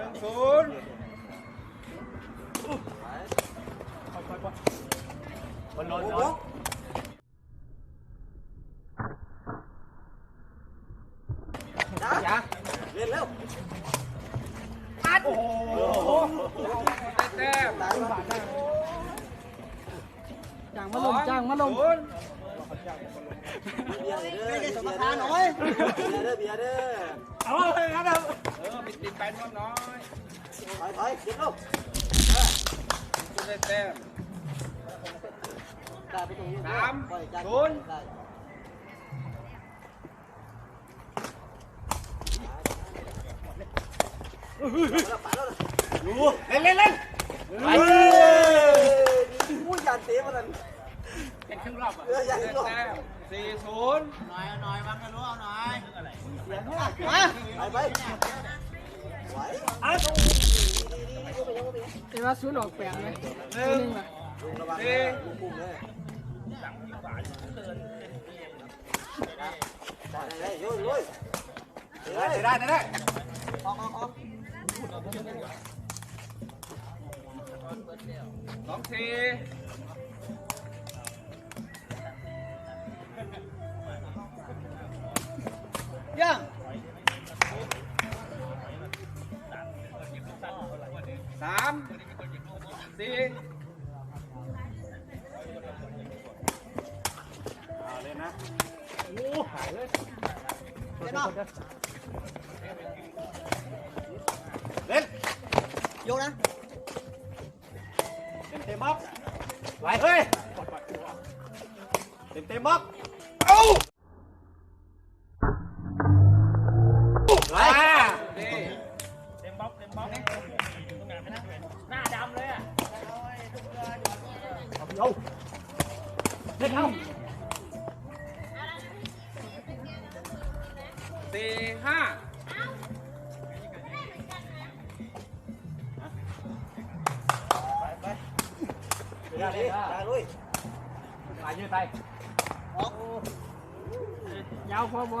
นึ่งศูนย์คนนอนโอ้นโหอนจ้าเล่นแล้วโอ้โหได้แต้มตายมาจ้างมาลงจ้างมาลงศูนย์เบียร์เด้อเบียร์เด้อน้อยเบียร์เด้อ เออาเลยครับเออปิดปิดไปน้อยถอยถอยเก็บลูกคุณได้แต้มสามศูนย์ดูเล่นเล่นเล่นเฮ้ยผู้ยันเตะมันนั่นเป็นครึ่งรอบอะ เออยันได้ลูกแต้มสี่ศูนย์หน่อยหน่อยบังกันรู้เอาหน่อยไปไปไหวอะเดี๋ยวว่าศูนย์ออกแปดไหมหนึ่งหนึ่งอะลุงระวังลุงปุ่มเลยได้ได้โยนลุยได้ได้ได้ได้ออกออกออกสองทียังสามสี่เอาเลยนะเดี๋ยวนะเล่นโยนน หน้าดำเลยอะเอาเด็กเอาสี่ห้าไปไปไปลุยไปยืดไปยาวพอบ่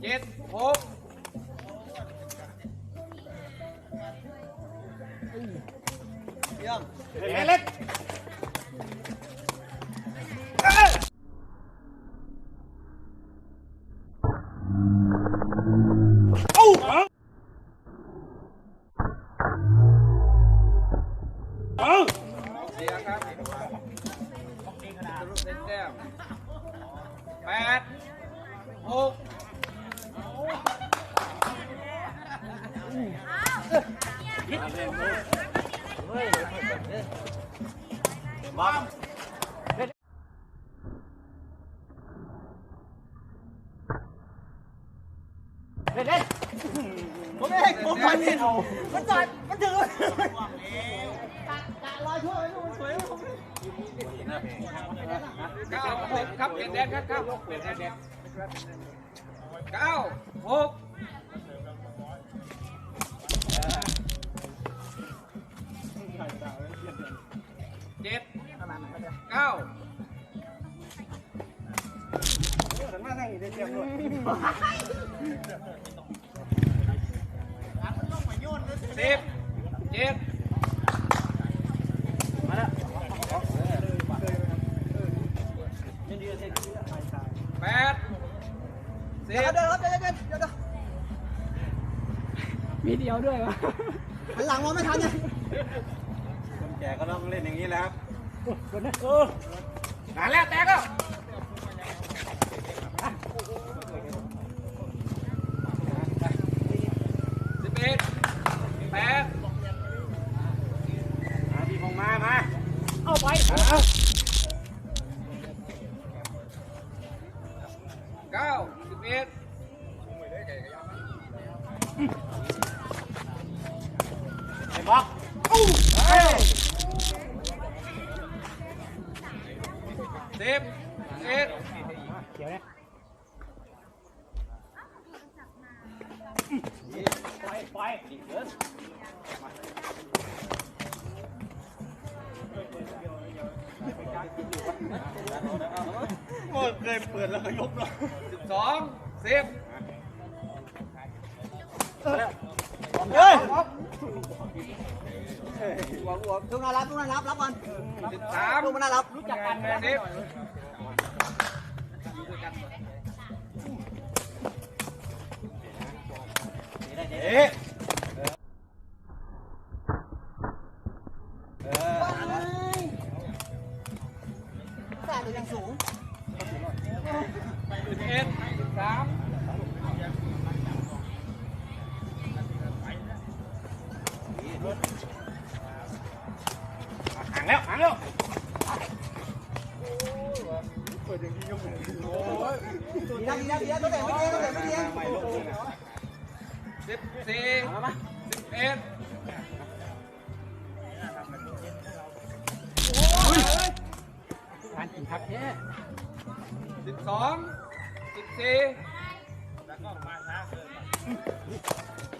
เจ็ดหก ยัง เล่นเล่นเอ้าเอ้า เสียครับจะรุ่นได้แต้มแปดหก เล่นเล่นผมเองผมมันนี่มันจัดมันถึงเก้าหกครับเปลี่ยนแดนครับเก้าหกเปลี่ยนแดนแดนเก้าหก สิบเจ็ดมาแล้วแปดสิเดี๋ยวเดี๋ยวเดี๋ยวเดี๋ยวเดี๋ยวมีเดียวด้วยวะหันหลังมองไม่ทันไงคนแก่ก็ต้องเล่นอย่างนี้แล้วคนนะนาแล้วแตกแล้ว เก้าสิบเลี้บ๊เอ็ดเดี๋ยวนะไล่อยเดินโอ้เคยเปิดแล้วก็ยกเลยสิบสองสิบเฮ้ยหัวหัวทุกนารับทุกนารับรับก่อนสิบสามทุกนารับรู้จักกันไหมสิบเอ๊ะางแล้วห่างแล้วดีนะดีนะดีนะตัวแต่ไม่ดีตัวแต่ไม่ดีสิบสี่สิบเอ็ดการกินพักแท้สิบสองสิบสี่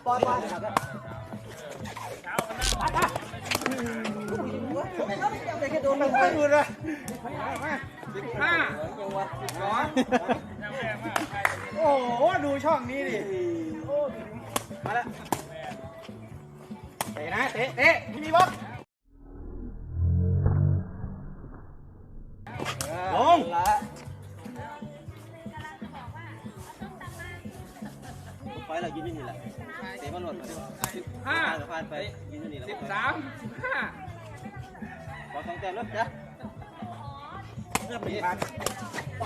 ปล่อยปล่อยแค่โดนมัน ไม่หลุดเลยสิบห้าสิบสองโอ้โห ดูช่องนี้ดิมาแล้วเตะนะ เตะเตะพี่มีบอลลงไปเรายืนอยู่นี่แหละเตะบอลหล่นมาดิสิบห้าพานไปยืนอยู่นี่แหละสิบสามสิบห้า ขอสองแต้มแล้วจ้ะเริ่มเป็นพานเ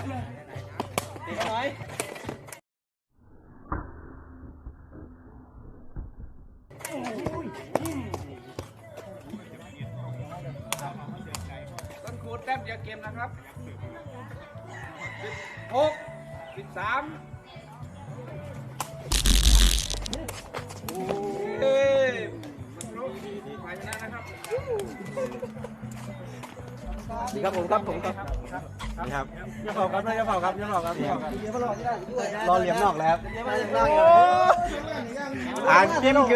ตะหน่อยต้นคูณแต้มเดียวเกมนะครับสิบหกสิบสามเอ้ ดีครับผมครับผมครับนี่ครับยังเผาครับยังเผาครับยังเผาครับรอเหลี่ยมนอกแล้วอ่านจิ้มคือ